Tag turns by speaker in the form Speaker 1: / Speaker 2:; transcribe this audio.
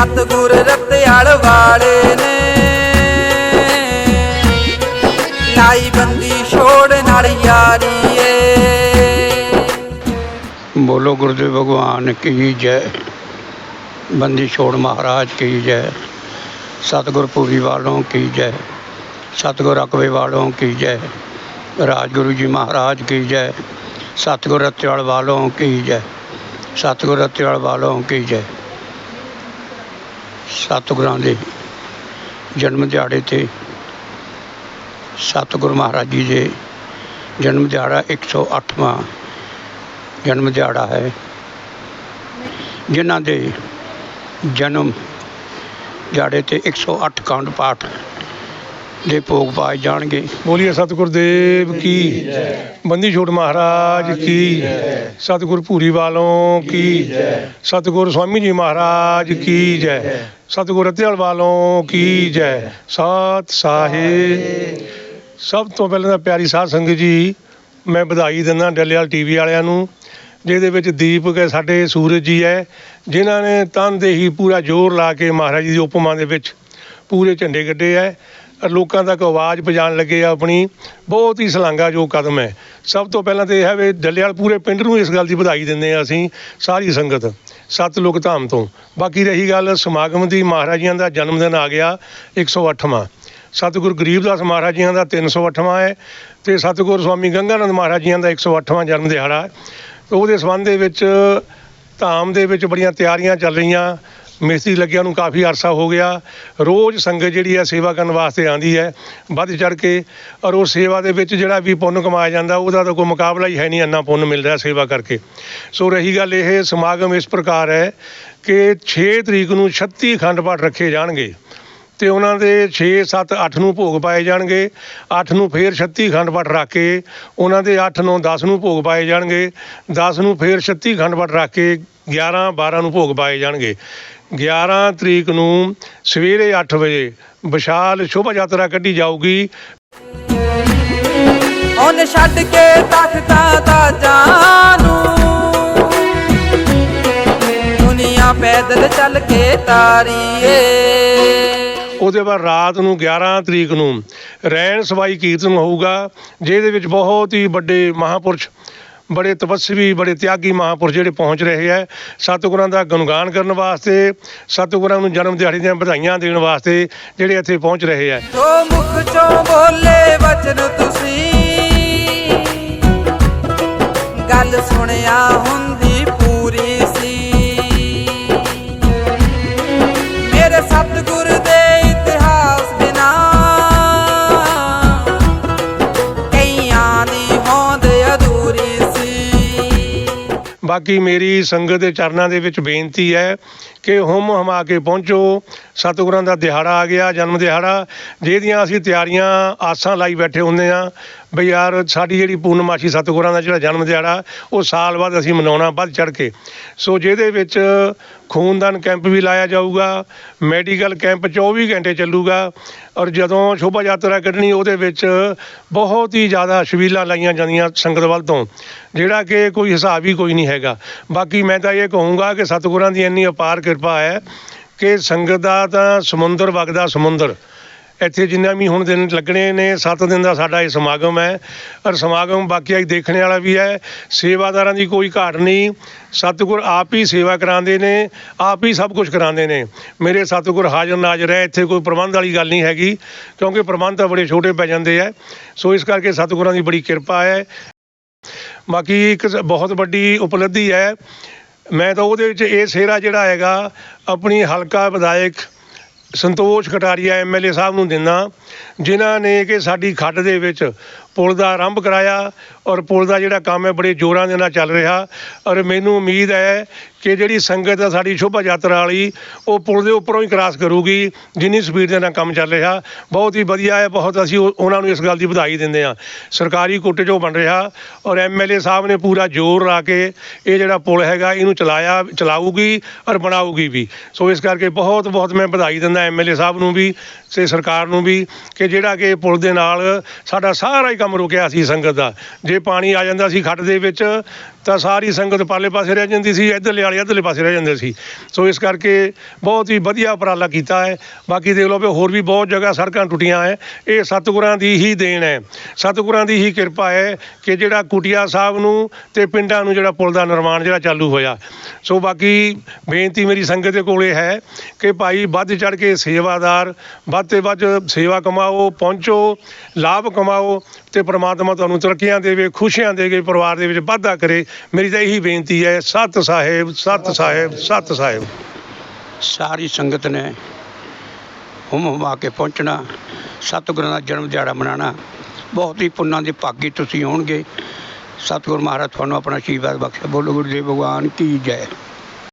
Speaker 1: ਮੇਰੇ ਸਤਿਗੁਰ ਵਾਲੇ ਨੇ। ਲਾਈ ਬੰਦੀ ਛੋੜ ਨਾਲ ਯਾਰੀ ਏ
Speaker 2: ਬੋਲੋ ਗੁਰਦੇਵ ਭਗਵਾਨ, ਕੀ ਜੈ? ਬੰਦੀ ਛੋੜ ਮਹਾਰਾਜ, ਕੀ ਜੈ? ਸਤਿਗੁਰ ਪੂਰੀ ਵਾਲੋਂ, ਕੀ ਜੈ? ਸਤਿਗੁਰ ਅਕਵੇ ਵਾਲੋਂ, ਕੀ ਜੈ? ਰਾਜਗੁਰੂ ਜੀ ਮਹਾਰਾਜ, ਕੀ ਜੈ? ਸਤਿਗੁਰ ਰਤਿਆਲ ਵਾਲੋਂ, ਕੀ ਜੈ? ਸਤਿਗੁਰ ਰਤਿਆਲ ਵਾਲੋਂ, ਕੀ ਜੈ? ਸਤਿਗੁਰਾਂ ਦੇ ਜਨਮ ਦਿਹਾੜੇ ਤੇ ਸਤਿਗੁਰ ਮਹਾਰਾਜ ਜੀ ਦੇ ਜਨਮ ਦਿਹਾੜਾ 108ਵਾਂ ਜਨਮ ਦਿਹਾੜਾ ਹੈ। ਜਿਨ੍ਹਾਂ ਦੇ ਜਨਮ ਦਿਹਾੜੇ ਤੇ 108 ਕਾਂਡ ਪਾਠ ਦੇ ਭੋਗ ਪਾਏ ਜਾਣਗੇ।
Speaker 3: ਬੋਲੀਏ ਸਤਿਗੁਰ ਦੇਵ ਕੀ? ਬੰਦੀ ਛੋਟ ਮਹਾਰਾਜ ਕੀ? ਸਤਿਗੁਰ ਭੂਰੀ ਵਾਲੋਂ ਕੀ? ਸਤਿਗੁਰ ਸਵਾਮੀ ਜੀ ਮਹਾਰਾਜ ਕੀ ਜੈ? ਸਤਿਗੁਰ ਰਤਿਆਲ ਵਾਲੋਂ ਕੀ ਜੈ? ਸਤ ਸਾਹਿਬ ਸਭ ਤੋਂ ਪਹਿਲਾਂ ਤਾਂ ਪਿਆਰੀ ਸਾਧ ਸੰਗਤ ਜੀ ਮੈਂ ਵਧਾਈ ਦਿੰਦਾ ਡੱਲੇਵਾਲ ਟੀਵੀ ਵਾਲਿਆਂ ਨੂੰ ਜਿਹਦੇ ਵਿੱਚ ਦੀਪਕ ਹੈ ਸਾਡੇ ਸੂਰਜ ਜੀ ਹੈ ਜਿਨ੍ਹਾਂ ਨੇ ਤਨਦੇਹੀ ਪੂਰਾ ਜ਼ੋਰ ਲਾ ਕੇ ਮਹਾਰਾਜ ਜੀ ਦੀ ਉਪਮਾ ਦੇ ਵਿੱਚ ਪੂਰੇ ਝੰਡੇ ਕੱਢੇ ਹੈ। ਲੋਕਾਂ ਤੱਕ ਆਵਾਜ਼ ਪਹੁੰਚਾਉਣ ਲੱਗੇ ਆ ਆਪਣੀ, ਬਹੁਤ ਹੀ ਸ਼ਲਾਘਾ ਜੋ ਕਦਮ ਹੈ। ਸਭ ਤੋਂ ਪਹਿਲਾਂ ਤੇ ਇਹ ਹੈ ਵੀ ਡੱਲੇਵਾਲ ਪੂਰੇ ਪਿੰਡ ਨੂੰ ਇਸ ਗੱਲ ਦੀ ਵਧਾਈ ਦਿੰਦੇ ਆ ਅਸੀਂ, ਸਾਰੀ ਸੰਗਤ, ਸੱਤ ਲੋਕ ਧਾਮ ਤੋਂ। ਬਾਕੀ ਰਹੀ ਗੱਲ ਸਮਾਗਮ ਦੀ, ਮਹਾਰਾਜੀਆਂ ਦਾ ਜਨਮ ਦਿਨ ਆ ਗਿਆ 108ਵਾਂ ਸਤਿਗੁਰੂ ਗਰੀਬਦਾਸ ਮਹਾਰਾਜ ਜੀਆਂ ਦਾ 308ਵਾਂ ਹੈ ਤੇ ਸਤਿਗੁਰੂ ਸਵਾਮੀ ਗੰਗਾਨੰਦ ਮਹਾਰਾਜ ਜੀਆਂ ਦਾ 108ਵਾਂ ਜਨਮ ਦਿਹਾੜਾ। ਹੈ ਉਹਦੇ ਸੰਬੰਧ ਦੇ ਵਿੱਚ ਧਾਮ ਦੇ ਵਿੱਚ ਬੜੀਆਂ ਤਿਆਰੀਆਂ ਚੱਲ ਰਹੀਆਂ। ਮਿਸਤਰੀ ਲੱਗਿਆ ਨੂੰ ਕਾਫੀ ਅਰਸਾ ਹੋ ਗਿਆ। ਰੋਜ਼ ਸੰਗਤ ਜਿਹੜੀ ਆ ਸੇਵਾ ਕਰਨ ਵਾਸਤੇ ਆਂਦੀ ਹੈ। ਵੱਧ ਚੜ ਕੇ ਔਰ ਉਹ ਸੇਵਾ ਦੇ ਵਿੱਚ ਜਿਹੜਾ ਵੀ ਪੁੰਨ ਕਮਾਇਆ ਜਾਂਦਾ, ਉਹਦਾ ਤਾਂ ਕੋਈ ਮੁਕਾਬਲਾ ਹੀ ਹੈ ਨਹੀਂ, ਇੰਨਾ ਪੁੰਨ ਮਿਲਦਾ ਸੇਵਾ ਕਰਕੇ। ਸੋ ਰਹੀ ਗੱਲ ਇਹ, ਸਮਾਗਮ ਇਸ ਪ੍ਰਕਾਰ ਹੈ ਕਿ 6 ਤਰੀਕ ਨੂੰ 36 ਖੰਡ ਪਾਠ ਰੱਖੇ ਜਾਣਗੇ ਤੇ ਉਹਨਾਂ ਦੇ 6 7 8 ਨੂੰ ਭੋਗ ਪਾਏ ਜਾਣਗੇ। 8 ਨੂੰ ਫੇਰ 36 ਖੰਡ ਪਾਠ ਰੱਖ ਕੇ ਉਹਨਾਂ ਦੇ 8 9 10 ਨੂੰ ਭੋਗ ਪਾਏ ਜਾਣਗੇ। 10 ਨੂੰ ਫੇਰ 36 ਖੰਡ ਪਾਠ ਰੱਖ ਕੇ 11 12 ਨੂੰ ਭੋਗ ਪਾਏ ਜਾਣਗੇ। 11 ਤਰੀਕ ਨੂੰ ਸਵੇਰੇ 8 ਵਜੇ ਵਿਸ਼ਾਲ ਸ਼ੋਭਾ ਯਾਤਰਾ ਕੱਢੀ ਜਾਊਗੀ।
Speaker 1: ਉਹਨੇ ਛੱਡ ਕੇ ਤਖਤਾਂ ਦਾ ਜਾਨੂ ਦੁਨੀਆ ਪੈਦਲ ਚੱਲ ਕੇ ਤਾਰੀ ਏ
Speaker 3: ਉਹਦੇ ਬਾਅਦ ਰਾਤ ਨੂੰ 11 ਤਰੀਕ ਨੂੰ ਰੈਣ ਸਵਾਈ ਕੀਰਤਨ ਹੋਊਗਾ ਜਿਹਦੇ ਵਿੱਚ ਬਹੁਤ ਹੀ ਵੱਡੇ ਮਹਾਪੁਰਸ਼ ਬੜੇ ਤਪਸਵੀ, ਬੜੇ ਤਿਆਗੀ ਮਹਾਪੁਰਸ਼ ਜਿਹੜੇ ਪਹੁੰਚ ਰਹੇ ਹੈ। ਸਤਿਗੁਰਾਂ ਦਾ ਗੁਣਗਾਨ ਕਰਨ ਵਾਸਤੇ, ਸਤਿਗੁਰਾਂ ਨੂੰ ਜਨਮ ਦਿਹਾੜੀ ਦੀਆਂ ਵਧਾਈਆਂ ਦੇਣ ਵਾਸਤੇ ਜਿਹੜੇ ਇੱਥੇ ਪਹੁੰਚ ਰਹੇ ਹੈ।
Speaker 1: ਜੋ ਮੁਖ ਚੋਂ ਬੋਲੇ ਵਚਨ ਤੁਸੀਂ, ਗੱਲ ਸੁਣਿਆ ਹੁੰਦੀ
Speaker 3: ਬਾਕੀ ਮੇਰੀ ਸੰਗਤ ਦੇ ਚਰਨਾਂ ਦੇ ਵਿੱਚ ਬੇਨਤੀ ਹੈ ਕਿ ਹੁਮ ਹਮਾ ਕੇ ਪਹੁੰਚੋ। ਸਤਿਗੁਰਾਂ ਦਾ ਦਿਹਾੜਾ ਆ ਗਿਆ, ਜਨਮ ਦਿਹਾੜਾ। ਜਿਹਦੀਆਂ ਅਸੀਂ ਤਿਆਰੀਆਂ, ਆਸਾਂ ਲਾਈ ਬੈਠੇ ਹੁੰਦੇ ਆ ਬਈ ਯਾਰ, ਸਾਡੀ ਜਿਹੜੀ ਪੂਰਨਮਾਸ਼ੀ ਸਤਿਗੁਰਾਂ ਦਾ ਜਿਹੜਾ ਜਨਮ ਦਿਹਾੜਾ, ਉਹ ਸਾਲ ਬਾਅਦ ਅਸੀਂ ਮਨਾਉਣਾ, ਵੱਧ ਚੜ ਕੇ। ਸੋ ਜਿਹਦੇ ਵਿੱਚ ਖੂਨਦਾਨ ਕੈਂਪ ਵੀ ਲਾਇਆ ਜਾਊਗਾ, ਮੈਡੀਕਲ ਕੈਂਪ 24 ਘੰਟੇ ਚੱਲੂਗਾ, ਔਰ ਜਦੋਂ ਸ਼ੋਭਾ ਯਾਤਰਾ ਕੱਢਣੀ, ਉਹਦੇ ਵਿੱਚ ਬਹੁਤ ਹੀ ਜ਼ਿਆਦਾ ਛਬੀਲਾਂ ਲਾਈਆਂ ਜਾਂਦੀਆਂ ਸੰਗਤ ਵੱਲ ਤੋਂ, ਜਿਹੜਾ ਕਿ ਕੋਈ ਹਿਸਾਬ ਹੀ ਕੋਈ ਨਹੀਂ ਹੈਗਾ। ਬਾਕੀ ਮੈਂ ਤਾਂ ਇਹ ਕਹੂੰਗਾ ਕਿ ਸਤਿਗੁਰਾਂ ਦੀ ਇੰਨੀ ਅਪਾਰ ਕਿਰਪਾ ਹੈ ਕਿ ਸੰਗਤ ਦਾ ਤਾਂ ਸਮੁੰਦਰ ਵਗਦਾ ਸਮੁੰਦਰ। ਇੱਥੇ ਜਿੰਨਾ ਵੀ ਹੁਣ ਦਿਨ ਲੱਗਣੇ ਨੇ 7 ਦਿਨ ਦਾ ਸਾਡਾ ਇਹ ਸਮਾਗਮ ਹੈ। ਔਰ ਸਮਾਗਮ ਬਾਕੀ ਆਈ ਦੇਖਣ ਵਾਲਾ ਵੀ ਹੈ, ਸੇਵਾਦਾਰਾਂ ਦੀ ਕੋਈ ਘਾਟ ਨਹੀਂ। ਸਤਿਗੁਰ ਆਪ ਹੀ ਸੇਵਾ ਕਰਾਉਂਦੇ ਨੇ, ਆਪ ਹੀ ਸਭ ਕੁਝ ਕਰਾਉਂਦੇ ਨੇ। ਮੇਰੇ ਸਤਿਗੁਰ ਹਾਜ਼ਰ ਨਾਜ਼ਰ ਹੈ, ਇੱਥੇ ਕੋਈ ਪ੍ਰਬੰਧ ਵਾਲੀ ਗੱਲ ਨਹੀਂ ਹੈਗੀ, ਕਿਉਂਕਿ ਪ੍ਰਬੰਧ ਤਾਂ ਬੜੇ ਛੋਟੇ ਪੈ ਜਾਂਦੇ ਆ। ਸੋ ਇਸ ਕਰਕੇ ਸਤਿਗੁਰਾਂ ਦੀ ਬੜੀ ਕਿਰਪਾ ਹੈ। ਬਾਕੀ ਇੱਕ ਬਹੁਤ ਵੱਡੀ ਉਪਲਬਧੀ ਹੈ ਮੈਂ ਤਾਂ ਉਹਦੇ ਵਿੱਚ ਇਹ ਸਿਹਰਾ ਜਿਹੜਾ ਹੈਗਾ, ਆਪਣੀ ਹਲਕਾ ਵਿਧਾਇਕ ਸੰਤੋਸ਼ ਕਟਾਰੀਆ ਐਮਐਲਏ ਸਾਹਿਬ ਨੂੰ ਦਿੰਦਾ, ਜਿਨ੍ਹਾਂ ਨੇ ਕਿ ਸਾਡੀ ਖੱਡ ਦੇ ਵਿੱਚ ਪੁਲ ਦਾ ਆਰੰਭ ਕਰਾਇਆ ਔਰ ਪੁਲ ਦਾ ਜਿਹੜਾ ਕੰਮ ਹੈ ਬੜੇ ਜ਼ੋਰਾਂ ਦੇ ਨਾਲ ਚੱਲ ਰਿਹਾ ਔਰ ਮੈਨੂੰ ਉਮੀਦ ਹੈ ਕਿ ਜਿਹੜੀ ਸੰਗਤ ਹੈ, ਸਾਡੀ ਸ਼ੋਭਾ ਯਾਤਰਾ ਵਾਲੀ, ਉਹ ਪੁਲ ਦੇ ਉੱਪਰੋਂ ਹੀ ਕ੍ਰਾਸ ਕਰੂਗੀ, ਜਿੰਨੀ ਸਪੀਡ ਦੇ ਨਾਲ ਕੰਮ ਚੱਲ ਰਿਹਾ। ਬਹੁਤ ਹੀ ਵਧੀਆ ਹੈ, ਬਹੁਤ ਅਸੀਂ ਉਹ- ਉਹਨਾਂ ਨੂੰ ਇਸ ਗੱਲ ਦੀ ਵਧਾਈ ਦਿੰਦੇ ਹਾਂ। ਸਰਕਾਰੀ ਕੋਟੇ 'ਚੋਂ ਬਣ ਰਿਹਾ ਔਰ ਐਮਐਲਏ ਸਾਹਿਬ ਨੇ ਪੂਰਾ ਜ਼ੋਰ ਲਾ ਕੇ ਇਹ ਜਿਹੜਾ ਪੁਲ ਹੈਗਾ, ਇਹਨੂੰ ਚਲਾਇਆ, ਚਲਾਊਗੀ ਔਰ ਬਣਾਊਗੀ ਵੀ। ਸੋ ਇਸ ਕਰਕੇ ਬਹੁਤ ਬਹੁਤ ਮੈਂ ਵਧਾਈ ਦਿੰਦਾ ਐਮਐਲਏ ਸਾਹਿਬ ਨੂੰ ਵੀ, ਤੇ ਸਰਕਾਰ ਨੂੰ ਵੀ, ਕਿ ਜਿਹੜਾ ਕਿ ਪੁਲ ਦੇ ਨਾਲ ਸਾਡਾ ਸਾਰਾ ਕੰਮ ਰੁਕਿਆ ਸੀ ਸੰਗਤ ਦਾ। ਜੇ ਪਾਣੀ ਆ ਜਾਂਦਾ ਸੀ ਖੱਡ ਦੇ ਵਿੱਚ ਤਾਂ ਸਾਰੀ ਸੰਗਤ ਪਾਲੇ ਪਾਸੇ ਰਹਿ ਜਾਂਦੀ ਸੀ, ਇੱਧਰਲੇ ਵਾਲੇ ਇੱਧਰਲੇ ਪਾਸੇ ਰਹਿ ਜਾਂਦੇ ਸੀ। ਸੋ ਇਸ ਕਰਕੇ ਬਹੁਤ ਹੀ ਵਧੀਆ ਉਪਰਾਲਾ ਕੀਤਾ ਹੈ। ਬਾਕੀ ਦੇਖ ਲਓ ਵੀ ਹੋਰ ਵੀ ਬਹੁਤ ਜਗ੍ਹਾ ਸੜਕਾਂ ਟੁੱਟੀਆਂ ਹੈ। ਇਹ ਸਤਿਗੁਰਾਂ ਦੀ ਹੀ ਦੇਣ ਹੈ। ਸਤਿਗੁਰਾਂ ਦੀ ਹੀ ਕਿਰਪਾ ਹੈ ਕਿ ਜਿਹੜਾ ਕੁਟਿਆ ਸਾਹਿਬ ਨੂੰ ਤੇ ਪਿੰਡਾਂ ਨੂੰ ਜਿਹੜਾ ਪੁਲ ਦਾ ਨਿਰਮਾਣ ਜਿਹੜਾ ਚਾਲੂ ਹੋਇਆ। ਸੋ ਬਾਕੀ ਬੇਨਤੀ ਮੇਰੀ ਸੰਗਤ ਦੇ ਕੋਲੇ ਹੈ ਕਿ ਭਾਈ ਵੱਧ ਚੜ ਕੇ ਸੇਵਾਦਾਰ, ਵੱਧ ਤੇ ਵੱਧ ਸੇਵਾ ਕਮਾਓ, ਪਹੁੰਚੋ, ਲਾਭ ਕਮਾਓ ਤੇ ਪ੍ਰਮਾਤਮਾ ਤੁਹਾਨੂੰ ਤਰੱਕੀਆਂ ਦੇਵੇ, ਖੁਸ਼ੀਆਂ ਦੇਵੇ, ਪਰਿਵਾਰ ਦੇ ਵਿੱਚ ਵਾਧਾ ਕਰੇ। ਮੇਰੀ ਤਾਂ ਇਹੀ ਬੇਨਤੀ ਹੈ, ਸਤ ਸਾਹਿਬ ਸਤ ਸਾਹਿਬ ਸਤ ਸਾਹਿਬ।
Speaker 2: ਸਾਰੀ ਸੰਗਤ ਨੇ ਹੁਮ ਹੁਮਾ ਕੇ ਪਹੁੰਚਣਾ, ਸਤਿਗੁਰਾਂ ਦਾ ਜਨਮ ਦਿਹਾੜਾ ਮਨਾਉਣਾ ਬਹੁਤ ਹੀ ਪੁੰਨਾਂ ਦੇ ਭਾਗੀ ਤੁਸੀਂ ਹੋਣਗੇ। ਸਤਿਗੁਰ ਮਹਾਰਾਜ, ਤੁਹਾਨੂੰ ਆਪਣਾ ਆਸ਼ੀਰਵਾਦ ਬਖਸ਼ੇ। ਬੋਲੋ, ਗੁਰਦੇਵ ਭਗਵਾਨ, ਕੀ ਜੈ।